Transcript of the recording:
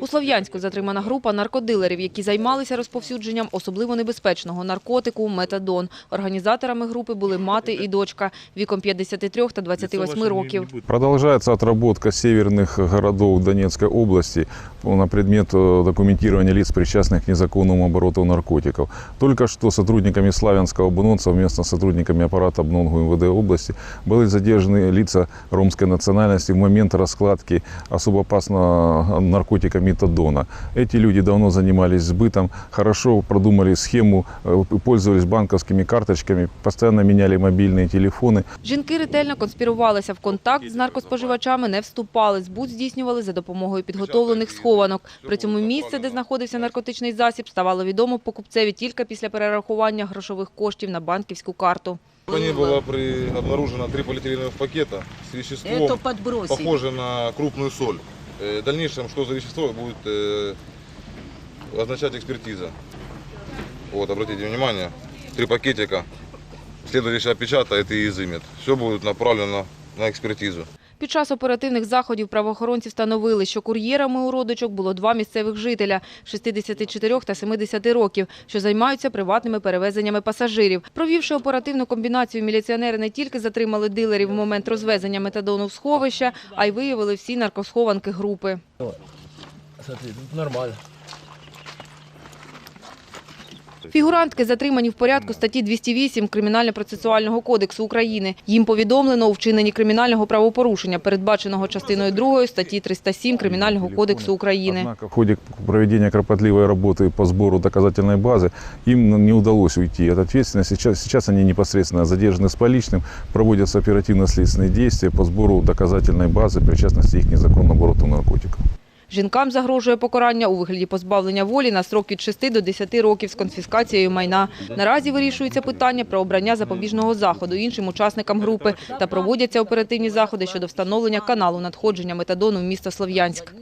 У Слов'янську затримана група наркодилерів, які займалися розповсюдженням особливо небезпечного наркотику метадон. Організаторами групи були мати і дочка віком 53 та 28 років. Продолжается отработка северных городов Донецкой области на предмет э, документирования лиц, причастных к незаконному обороту наркотиков. Только что сотрудниками Славянского БНОН совместно с сотрудниками аппарата БНОНГУ МВД области были задержаны лица ромской национальности в момент раскладки особо опасного наркотика метадона. Эти люди давно занимались сбытом, хорошо продумали схему, э, пользовались банковскими карточками, постоянно меняли мобильные телефоны. Жінки ретельно конспірувалися в контакт з наркоспоживачами, не вступали. Збут здійснювали за допомогою підготовлених схованок. При цьому місце, де знаходився наркотичний засіб, ставало відомо покупцеві тільки після перерахування грошових коштів на банківську карту. Не было при... обнаружено три полиэтиленовых пакета с веществом, Это подбросить. похоже на крупную соль. Э, В дальнейшем, что за вещество, будет э, означать экспертиза. Вот, обратите внимание, три пакетика, следующая опечатает и изымет. Все будет направлено на экспертизу. Під час оперативних заходів правоохоронці встановили, що кур'єрами у родичок було два місцевих жителя – 64 та 70 років, що займаються приватними перевезеннями пасажирів. Провівши оперативну комбінацію, міліціонери не тільки затримали дилерів в момент розвезення метадону в сховища, а й виявили всі наркосхованки групи. Смотри, нормально. Фігурантки затримані в порядку статті 208 Кримінально-процесуального кодексу України. Їм повідомлено у вчиненні кримінального правопорушення, передбаченого частиною 2 статті 307 Кримінального кодексу України. Однако в ходе проведения кропотливой работы по сбору доказательной базы им не удалось уйти от ответственности. Сейчас, сейчас они непосредственно задержаны с поличным, проводятся оперативно-следственные действия по сбору доказательной базы причастности их к незаконному обороту наркотиков. Жінкам загрожує покарання у вигляді позбавлення волі на строк від 6 до 10 років з конфіскацією майна. Наразі вирішується питання про обрання запобіжного заходу іншим учасникам групи та проводяться оперативні заходи щодо встановлення каналу надходження метадону в місто Слов'янськ.